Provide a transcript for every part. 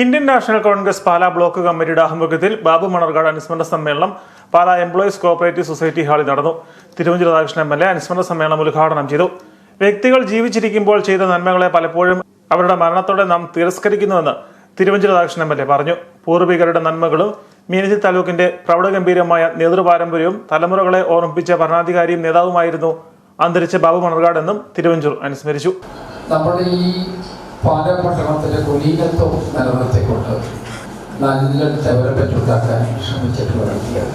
Indian National Congress Pala block കമ്മിറ്റിയുടെ ആഭിമുഖ്യത്തിൽ ബാബു മണർകാട് അനുസ്മരണ സമ്മേളനം പാലാ എംപ്ലോയീസ് കോഓപ്പറേറ്റീവ് സൊസൈറ്റി ഹാളിൽ നടന്നു. Thiruvanchoor Radhakrishnan M L A അനുസ്മരണ സമ്മേളനം ഉദ്ഘാടനം ചെയ്തു. വ്യക്തികൾ ജീവിച്ചിരിക്കുമ്പോൾ ചെയ്ത നന്മകളെ പലപ്പോഴും അവരുടെ മരണത്തോടെ നാം തിരസ്കരിക്കുന്നുവെന്ന് Thiruvanchoor Radhakrishnan M L A പറഞ്ഞു. പൂർവികരുടെ നന്മകളും മീനച്ചി താലൂക്കിന്റെ പ്രൗഢഗംഭീരമായ നേതൃപാരമ്പര്യവും തലമുറകളെ ഓർമ്മിപ്പിച്ച ഭരണാധികാരിയും നേതാവുമായിരുന്നു അന്തരിച്ച ബാബു മണർകാട് എന്നും തിരുവഞ്ചൂർ അനുസ്മരിച്ചു. നമ്മുടെ ഈ പാലപട്ടണത്തിലെ കുലീനത്വം നിലനിർത്തിക്കൊണ്ട് നല്ല ഡെവലപ്മെന്റ് ഉണ്ടാക്കാൻ ശ്രമിച്ചിട്ടുള്ള വ്യക്തിയാണ്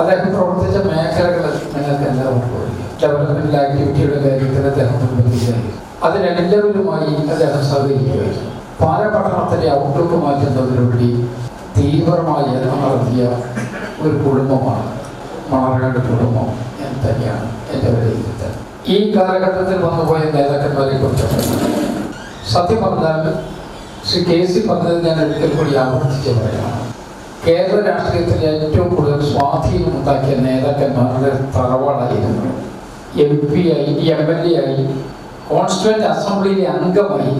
അദ്ദേഹം പ്രവർത്തിച്ച മേഖലകൾ നിങ്ങൾക്ക് എല്ലാവർക്കും അറിയാം ഡെവലപ്മെന്റ് ആക്ടിവിറ്റിയുടെ കാര്യത്തിൽ അദ്ദേഹം മുൻപന്തിയായി അതിനെല്ലാവരുമായി അദ്ദേഹം സഹകരിക്കുകയായിരുന്നു. പാലപട്ടണത്തിലെ ഔട്ട്ലുക്ക് മാറ്റുന്നതിനുവേണ്ടി തീവ്രമായി ജനം നടത്തിയ ഒരു കുടുംബമാണ്. മണർകാട് കുടുംബം എന്ന് തന്നെയാണ് എന്റെ വിലയിരുത്തൽ ഈ കാലഘട്ടത്തിൽ വന്നുപോയ നേതാക്കന്മാരെ കുറിച്ചൊക്കെ സത്യം പറഞ്ഞാൽ ശ്രീ കെ സി പറഞ്ഞത് ഞാൻ ഒരിക്കൽ കൂടി ആവർത്തിച്ച് പറയാം. കേരള രാഷ്ട്രീയത്തിൽ ഏറ്റവും കൂടുതൽ സ്വാധീനം ഉണ്ടാക്കിയ നേതാക്കന്മാരുടെ തറവാടായിരുന്നു. എം പി ആയി എം എൽ എ ആയി കോൺസ്റ്റുവന്റ് അസംബ്ലിയിലെ അംഗമായി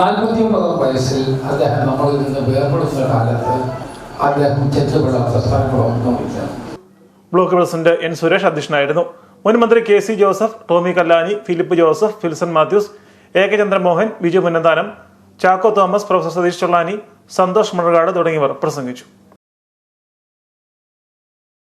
നാൽപ്പത്തി ഒമ്പതാം വയസ്സിൽ അദ്ദേഹം നമ്മളിൽ നിന്ന് വേർപെടുന്ന കാലത്ത് അദ്ദേഹം ചെത്തുപെടാത്ത സ്ഥലങ്ങളൊന്നുമില്ല ബ്ലോക്ക് പ്രസിഡന്റ് എൻ സുരേഷ് അധ്യക്ഷനായിരുന്നു. മുൻ മന്ത്രി K C Joseph Tomy Kallani Philip Joseph Filson Mathews A K Chandramohan Biju Munnanthanam Chacko Thomas professor Satheesh Chollani Santhosh Manarcad തുടങ്ങിയവർ പ്രസംഗിച്ചു.